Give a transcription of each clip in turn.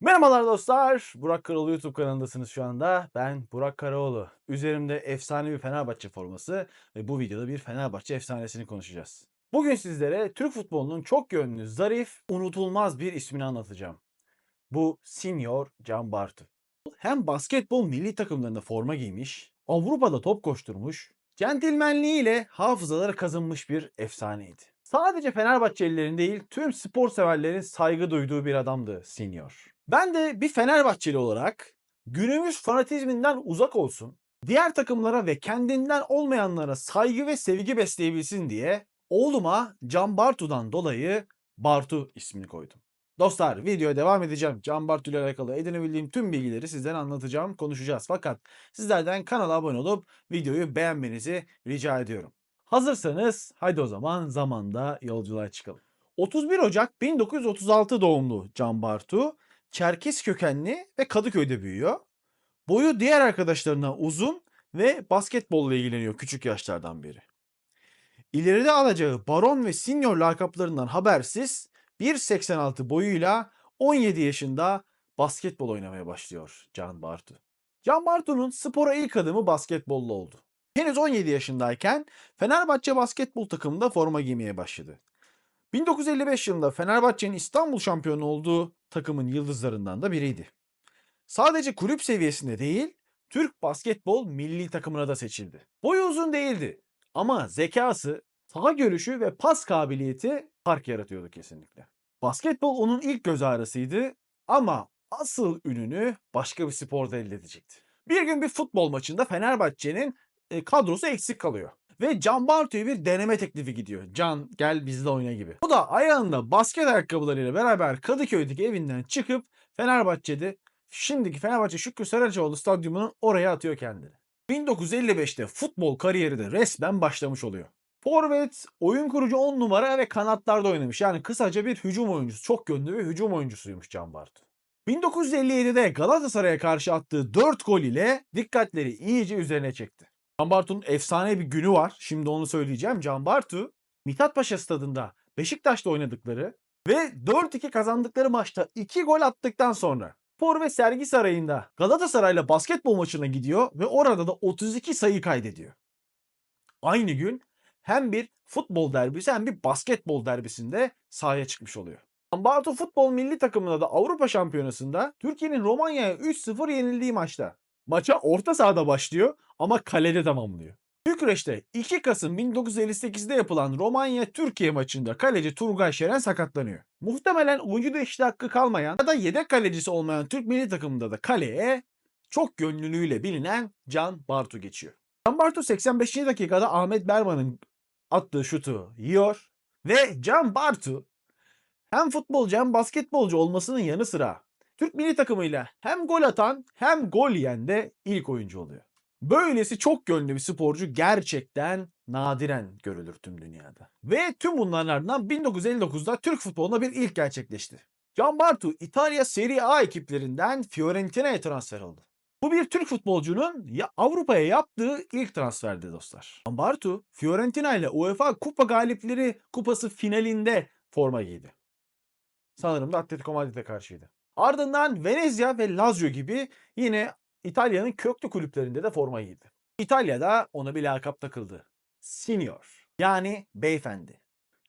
Merhabalar dostlar. Burak Karaoğlu YouTube kanalındasınız şu anda. Ben Burak Karaoğlu. Üzerimde efsane bir Fenerbahçe forması ve bu videoda bir Fenerbahçe efsanesini konuşacağız. Bugün sizlere Türk futbolunun çok yönlü, zarif, unutulmaz bir ismini anlatacağım. Bu Senior Can Bartu. Hem basketbol milli takımlarında forma giymiş, Avrupa'da top koşturmuş, centilmenliğiyle hafızalara kazınmış bir efsaneydi. Sadece Fenerbahçelilerin değil tüm spor severlerin saygı duyduğu bir adamdı Senior. Ben de bir Fenerbahçeli olarak günümüz fanatizminden uzak olsun, diğer takımlara ve kendinden olmayanlara saygı ve sevgi besleyebilsin diye oğluma Can Bartu'dan dolayı Bartu ismini koydum. Dostlar videoya devam edeceğim. Can Bartu ile alakalı edinebildiğim tüm bilgileri sizden anlatacağım, konuşacağız. Fakat sizlerden kanala abone olup videoyu beğenmenizi rica ediyorum. Hazırsanız haydi o zaman zamanda yolculuğa çıkalım. 31 Ocak 1936 doğumlu Can Bartu, Çerkes kökenli ve Kadıköy'de büyüyor. Boyu diğer arkadaşlarına uzun ve basketbolla ilgileniyor küçük yaşlardan beri. İleride alacağı baron ve senior lakaplarından habersiz 1.86 boyuyla 17 yaşında basketbol oynamaya başlıyor Can Bartu. Can Bartu'nun spora ilk adımı basketbolla oldu. Henüz 17 yaşındayken Fenerbahçe basketbol takımında forma giymeye başladı. 1955 yılında Fenerbahçe'nin İstanbul şampiyonu olduğu takımın yıldızlarından da biriydi. Sadece kulüp seviyesinde değil, Türk basketbol milli takımına da seçildi. Boyu uzun değildi ama zekası, saha görüşü ve pas kabiliyeti fark yaratıyordu kesinlikle. Basketbol onun ilk göz ağrısıydı ama asıl ününü başka bir sporda elde edecekti. Bir gün bir futbol maçında Fenerbahçe'nin e, kadrosu eksik kalıyor. Ve Can Bartu'ya bir deneme teklifi gidiyor. Can gel bizle oyna gibi. O da ayağında basket ayakkabılarıyla beraber Kadıköy'deki evinden çıkıp Fenerbahçe'de şimdiki Fenerbahçe Şükrü Saracoğlu stadyumunun oraya atıyor kendini. 1955'te futbol kariyeri de resmen başlamış oluyor. Forvet, oyun kurucu 10 numara ve kanatlarda oynamış. Yani kısaca bir hücum oyuncusu. Çok yönlü bir hücum oyuncusuymuş Can Bartu. 1957'de Galatasaray'a karşı attığı 4 gol ile dikkatleri iyice üzerine çekti. Can Bartu'nun efsane bir günü var. Şimdi onu söyleyeceğim. Can Bartu, Mithat Paşa stadında Beşiktaş'ta oynadıkları ve 4-2 kazandıkları maçta 2 gol attıktan sonra Spor ve Sergi Sarayı'nda Galatasaray'la basketbol maçına gidiyor ve orada da 32 sayı kaydediyor. Aynı gün hem bir futbol derbisi hem bir basketbol derbisinde sahaya çıkmış oluyor. Bartu futbol milli takımında da Avrupa Şampiyonası'nda Türkiye'nin Romanya'ya 3-0 yenildiği maçta. Maça orta sahada başlıyor ama kalede tamamlıyor. Bükreş'te 2 Kasım 1958'de yapılan Romanya-Türkiye maçında kaleci Turgay Şeren sakatlanıyor. Muhtemelen oyuncu değişikliği hakkı kalmayan ya da yedek kalecisi olmayan Türk milli takımında da kaleye çok gönlülüğüyle bilinen Can Bartu geçiyor. Can Bartu 85. dakikada Ahmet Berman'ın attığı şutu yiyor ve Can Bartu hem futbolcu hem basketbolcu olmasının yanı sıra Türk milli takımıyla hem gol atan hem gol yiyen de ilk oyuncu oluyor. Böylesi çok yönlü bir sporcu gerçekten nadiren görülür tüm dünyada. Ve tüm bunların ardından 1959'da Türk futboluna bir ilk gerçekleşti. Can Bartu İtalya Serie A ekiplerinden Fiorentina'ya transfer oldu. Bu bir Türk futbolcunun ya Avrupa'ya yaptığı ilk transferdi dostlar. Can Bartu Fiorentina ile UEFA Kupa Galipleri Kupası finalinde forma giydi. Sanırım da Atletico Madrid'e karşıydı. Ardından Venezia ve Lazio gibi yine İtalya'nın köklü kulüplerinde de forma giydi. İtalya'da ona bir lakap takıldı. Senior yani beyefendi.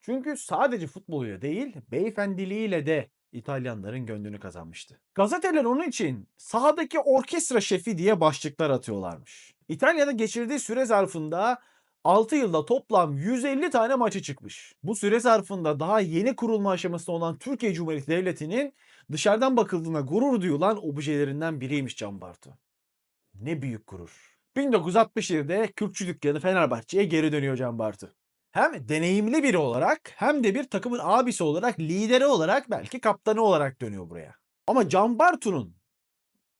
Çünkü sadece futboluyla değil beyefendiliğiyle de İtalyanların gönlünü kazanmıştı. Gazeteler onun için sahadaki orkestra şefi diye başlıklar atıyorlarmış. İtalya'da geçirdiği süre zarfında 6 yılda toplam 150 tane maçı çıkmış. Bu süre zarfında daha yeni kurulma aşamasında olan Türkiye Cumhuriyeti Devleti'nin dışarıdan bakıldığına gurur duyulan objelerinden biriymiş Can Bartu. Ne büyük gurur. 1967'de Kürkçü dükkanı Fenerbahçe'ye geri dönüyor Can Bartu. Hem deneyimli biri olarak hem de bir takımın abisi olarak, lideri olarak belki kaptanı olarak dönüyor buraya. Ama Can Bartu'nun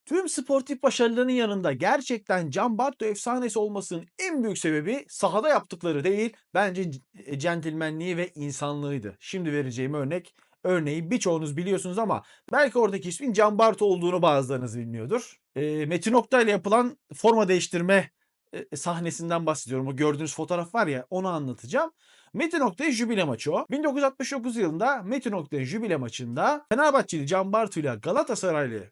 tüm sportif başarılarının yanında gerçekten Can Bartu efsanesi olmasının en büyük sebebi sahada yaptıkları değil, bence c- centilmenliği ve insanlığıydı. Şimdi vereceğim örnek, örneği birçoğunuz biliyorsunuz ama belki oradaki ismin Can Bartu olduğunu bazılarınız bilmiyordur. Ee, Metin Oktay ile yapılan forma değiştirme e, sahnesinden bahsediyorum. O gördüğünüz fotoğraf var ya onu anlatacağım. Metin Oktay jübile maçı o. 1969 yılında Metin Oktay jübile maçında Fenerbahçeli Can Bartu ile Galatasaraylı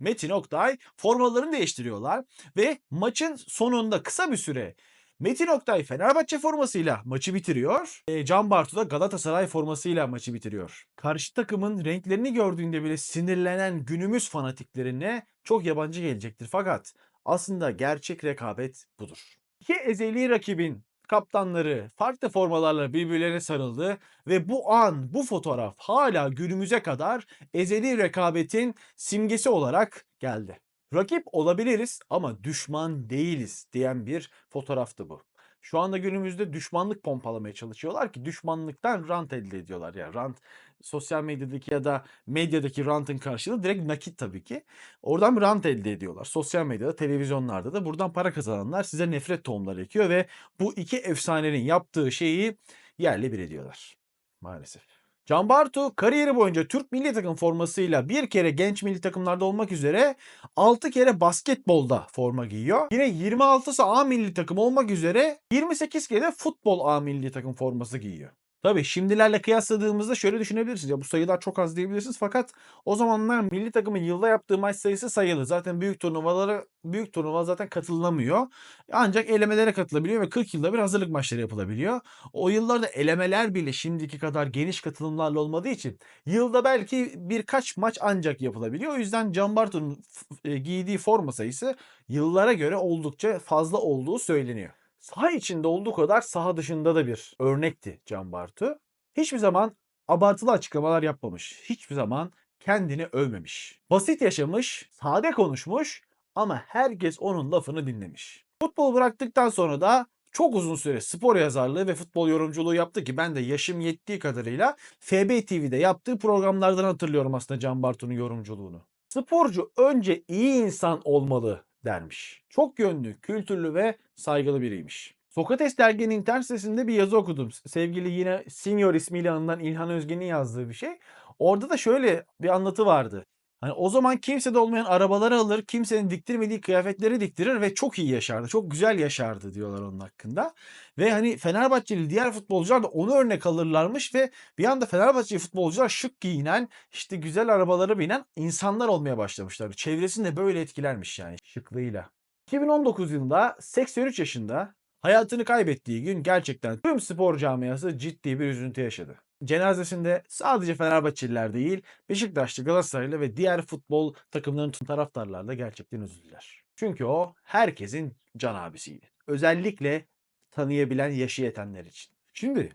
Metin Oktay formalarını değiştiriyorlar ve maçın sonunda kısa bir süre Metin Oktay Fenerbahçe formasıyla maçı bitiriyor. E, Can Bartu da Galatasaray formasıyla maçı bitiriyor. Karşı takımın renklerini gördüğünde bile sinirlenen günümüz fanatiklerine çok yabancı gelecektir. Fakat aslında gerçek rekabet budur. İki ezeli rakibin kaptanları farklı formalarla birbirlerine sarıldı ve bu an, bu fotoğraf hala günümüze kadar ezeli rekabetin simgesi olarak geldi. Rakip olabiliriz ama düşman değiliz diyen bir fotoğraftı bu. Şu anda günümüzde düşmanlık pompalamaya çalışıyorlar ki düşmanlıktan rant elde ediyorlar. Yani rant sosyal medyadaki ya da medyadaki rantın karşılığı direkt nakit tabii ki. Oradan bir rant elde ediyorlar. Sosyal medyada, televizyonlarda da buradan para kazananlar size nefret tohumları ekiyor ve bu iki efsanenin yaptığı şeyi yerle bir ediyorlar. Maalesef. Can Bartu kariyeri boyunca Türk milli takım formasıyla bir kere genç milli takımlarda olmak üzere 6 kere basketbolda forma giyiyor. Yine 26'sı A milli takım olmak üzere 28 kere futbol A milli takım forması giyiyor. Tabii şimdilerle kıyasladığımızda şöyle düşünebilirsiniz. Ya bu sayılar çok az diyebilirsiniz fakat o zamanlar milli takımın yılda yaptığı maç sayısı sayılı. Zaten büyük turnuvalara büyük turnuva zaten katılılamıyor. Ancak elemelere katılabiliyor ve 40 yılda bir hazırlık maçları yapılabiliyor. O yıllarda elemeler bile şimdiki kadar geniş katılımlarla olmadığı için yılda belki birkaç maç ancak yapılabiliyor. O yüzden Can Bartu'nun e, giydiği forma sayısı yıllara göre oldukça fazla olduğu söyleniyor. Saha içinde olduğu kadar saha dışında da bir örnekti Can Bartu. Hiçbir zaman abartılı açıklamalar yapmamış. Hiçbir zaman kendini övmemiş. Basit yaşamış, sade konuşmuş ama herkes onun lafını dinlemiş. Futbol bıraktıktan sonra da çok uzun süre spor yazarlığı ve futbol yorumculuğu yaptı ki ben de yaşım yettiği kadarıyla FB TV'de yaptığı programlardan hatırlıyorum aslında Can Bartu'nun yorumculuğunu. Sporcu önce iyi insan olmalı dermiş. Çok yönlü, kültürlü ve saygılı biriymiş. Sokrates derginin internet sitesinde bir yazı okudum. Sevgili yine Senior ismiyle anılan İlhan Özgen'in yazdığı bir şey. Orada da şöyle bir anlatı vardı. Hani o zaman kimsede olmayan arabaları alır, kimsenin diktirmediği kıyafetleri diktirir ve çok iyi yaşardı. Çok güzel yaşardı diyorlar onun hakkında. Ve hani Fenerbahçeli diğer futbolcular da onu örnek alırlarmış ve bir anda Fenerbahçeli futbolcular şık giyinen, işte güzel arabalara binen insanlar olmaya başlamışlar. Çevresini de böyle etkilermiş yani şıklığıyla. 2019 yılında 83 yaşında hayatını kaybettiği gün gerçekten tüm spor camiası ciddi bir üzüntü yaşadı. Cenazesinde sadece Fenerbahçeliler değil, Beşiktaşlı, Galatasaraylı ve diğer futbol takımlarının taraftarlar da gerçekten üzüldüler. Çünkü o herkesin can abisiydi. Özellikle tanıyabilen yaşı yetenler için. Şimdi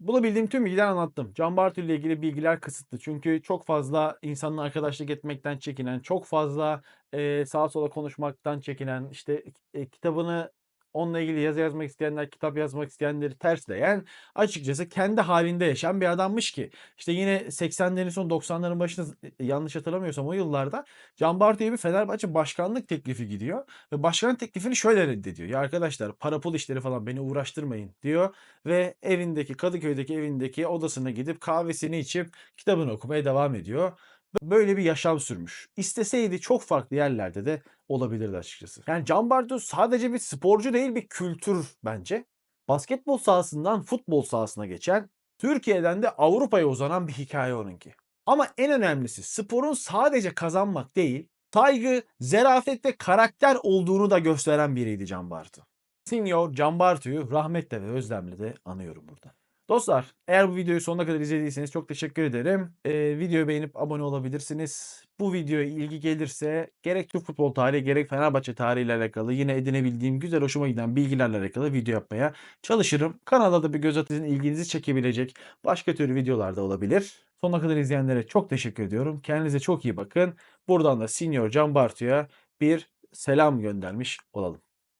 bulabildiğim tüm bilgiler anlattım. Can Bartu ile ilgili bilgiler kısıtlı. Çünkü çok fazla insanla arkadaşlık etmekten çekinen, çok fazla e, sağa sola konuşmaktan çekinen, işte e, kitabını onunla ilgili yazı yazmak isteyenler, kitap yazmak isteyenleri tersleyen açıkçası kendi halinde yaşayan bir adammış ki. İşte yine 80'lerin son 90'ların başında e, yanlış hatırlamıyorsam o yıllarda Can Bartu'ya bir Fenerbahçe başkanlık teklifi gidiyor. Ve başkan teklifini şöyle reddediyor. Ya arkadaşlar para pul işleri falan beni uğraştırmayın diyor. Ve evindeki Kadıköy'deki evindeki odasına gidip kahvesini içip kitabını okumaya devam ediyor. Böyle bir yaşam sürmüş. İsteseydi çok farklı yerlerde de olabilirdi açıkçası. Yani Can Bartu sadece bir sporcu değil bir kültür bence. Basketbol sahasından futbol sahasına geçen, Türkiye'den de Avrupa'ya uzanan bir hikaye onunki. Ama en önemlisi sporun sadece kazanmak değil, saygı, zerafet ve karakter olduğunu da gösteren biriydi Can Bartu. Senior Can Bartu'yu rahmetle ve özlemle de anıyorum burada. Dostlar eğer bu videoyu sonuna kadar izlediyseniz çok teşekkür ederim. Ee, videoyu beğenip abone olabilirsiniz. Bu videoya ilgi gelirse gerek Türk futbol tarihi gerek Fenerbahçe tarihi ile alakalı yine edinebildiğim güzel hoşuma giden bilgilerle alakalı video yapmaya çalışırım. Kanala da bir göz atın ilginizi çekebilecek başka tür videolar da olabilir. Sonuna kadar izleyenlere çok teşekkür ediyorum. Kendinize çok iyi bakın. Buradan da Senior Can Bartu'ya bir selam göndermiş olalım.